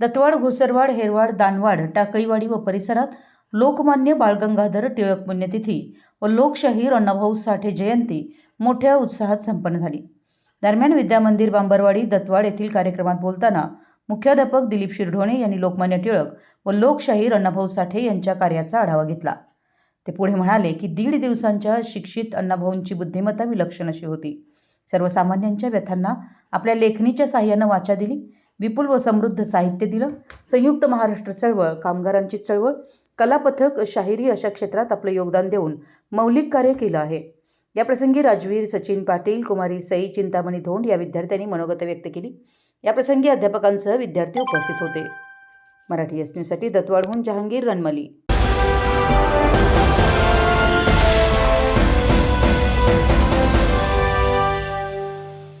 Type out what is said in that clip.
दत्तवाड घोसरवाड हेरवाड दानवाड टाकळीवाडी व परिसरात लोकमान्य बाळगंगाधर टिळक पुण्यतिथी व लोकशाहीर अण्णाभाऊ साठे जयंती मोठ्या उत्साहात संपन्न झाली. दरम्यान विद्यामंदिर बांबरवाडी दत्तवाड येथील कार्यक्रमात बोलताना मुख्याध्यापक दिलीप शिरढोणे यांनी लोकमान्य टिळक व लोकशाहीर अण्णाभाऊ साठे यांच्या कार्याचा आढावा घेतला. ते पुढे म्हणाले की दीड दिवसांच्या शिक्षित अण्णाभाऊंची बुद्धिमत्ता विलक्षण अशी होती. सर्वसामान्यांच्या व्यथांना आपल्या लेखणीच्या साह्यानं वाचा दिली. विपुल व समृद्ध साहित्य दिलं. संयुक्त महाराष्ट्र चळवळ कामगारांची चळवळ कलापथक शाहिरी अशा क्षेत्रात आपलं योगदान देऊन मौलिक कार्य केलं आहे. याप्रसंगी राजवीर सचिन पाटील कुमारी सई चिंतामणी धोंड या विद्यार्थ्यांनी मनोगत व्यक्त केली. याप्रसंगी अध्यापकांसह विद्यार्थी उपस्थित होते. मराठी एस न्यूजसाठी दत्तवाडहून जहांगीर रणमली